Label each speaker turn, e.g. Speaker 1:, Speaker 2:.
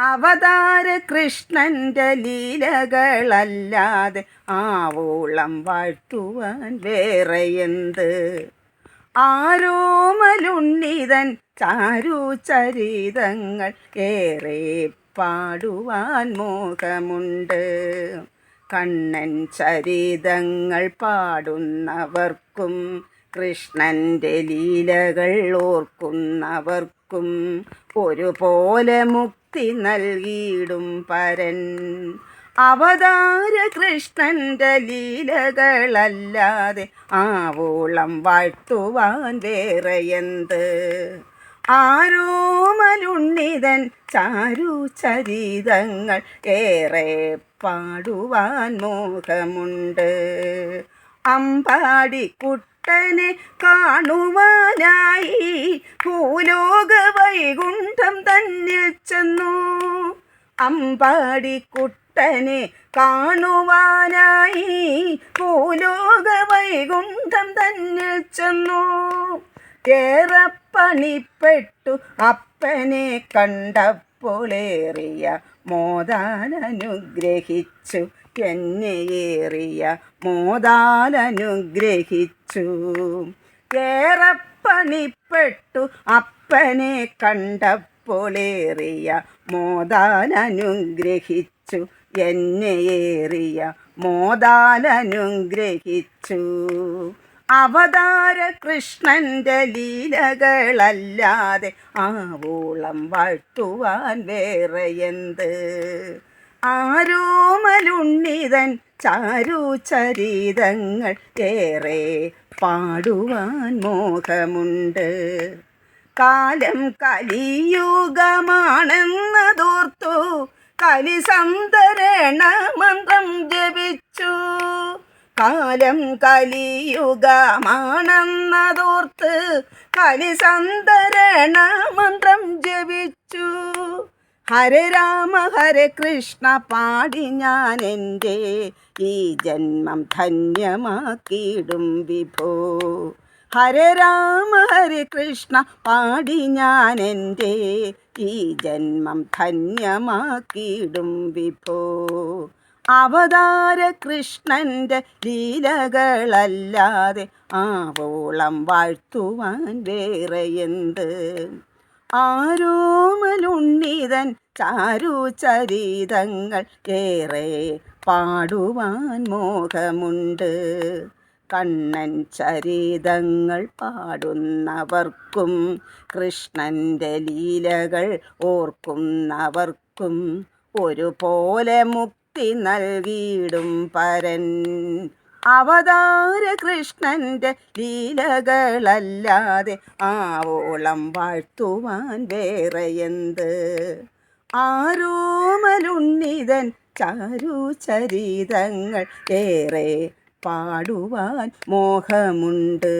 Speaker 1: അവതാര കൃഷ്ണന്റെ ലീലകളല്ലാതെ ആവോളം വാഴ്ത്തുവാൻ വേറെ എന്ത്? ആരോമലുണ്ണിതൻ ചാരു ചരിതങ്ങൾ ഏറെ പാടുവാൻ മോഹമുണ്ട്. കണ്ണൻ ചരിതങ്ങൾ പാടുന്നവർക്കും കൃഷ്ണന്റെ ലീലകൾ ഓർക്കുന്നവർക്കും ഒരുപോലെ മുക്തി നൽകിയിടും പരൻ. അവതാര കൃഷ്ണന്റെ ലീലകളല്ലാതെ ആവോളം വാഴ്ത്തുവാൻ വേറെ എന്ത്? ആരോമലുണ്ണിതൻ ചാരു ചരിതങ്ങൾ ഏറെ പാടുവാൻ മോഹമുണ്ട്. അമ്പാടി കുട്ടനെ കാണുവാനായി ഭൂലോക വൈകുണ്ഠം തന്നിൽ ചെന്നു. അമ്പാടി കുട്ടനെ കാണുവാനായി ഭൂലോക വൈകുണ്ഠം തന്നിൽ ചെന്നു. ഏറെ പണിപ്പെട്ടു അപ്പനെ കണ്ടപ്പോളേറിയ മോദാനനുഗ്രഹിച്ചു എന്നെ ഏറിയ മോദാലനുഗ്രഹിച്ചു. ഏറെ പണിപ്പെട്ടു അപ്പനെ കണ്ടപ്പോളേറിയ മോദാലനുഗ്രഹിച്ചു എന്നെ ഏറിയ മോദാനനുഗ്രഹിച്ചു. അവതാര കൃഷ്ണന്റെ ലീലകളല്ലാതെ ആവോളം വാഴ്ത്തുവാൻ വേറെ എന്ത്? ആരോമലുണ്ണിതൻ ചാരു ചരിതങ്ങൾ ഏറെ പാടുവാൻ മോഹമുണ്ട്. കാലം കലിയുഗമാണെന്നതോർത്തു. കലി സന്തരണ മന്ത്രം ജപിച്ചു. കാലം കലിയുഗമാണെന്നതോർത്ത് കലി സന്തരണ മന്ത്രം ജപിച്ചു. ഹരേ രാമ കൃഷ്ണ പാടി ഞാൻ എന്റെ ഈ ജന്മം ധന്യമാക്കിയിടും വിഭോ. ഹരേ രാമ ഹരേ കൃഷ്ണ പാടി ഞാൻ എന്റെ ഈ ജന്മം ധന്യമാക്കിയിടും വിഭോ. അവതാര കൃഷ്ണന്റെ ലീലകളല്ലാതെ ആവോളം വാഴ്ത്തുവാൻ വേറെ എന്ത്? ആരോമലുണ്ണിതൻ ചാരു ചരിതങ്ങൾ ഏറെ പാടുവാൻ മോഹമുണ്ട്. കണ്ണൻ ചരിതങ്ങൾ പാടുന്നവർക്കും കൃഷ്ണന്റെ ലീലകൾ ഓർക്കുന്നവർക്കും ഒരുപോലെ മുക്തി നൽകിയിടും പരൻ. അവതാര കൃഷ്ണന്റെ ലീലകളല്ലാതെ ആവോളം വാഴ്ത്തുവാൻ വേറെ എന്ത്? ആരോമലുണ്ണിതൻ ചാരു ചരിതങ്ങൾ ഏറെ പാടുവാൻ മോഹമുണ്ട്.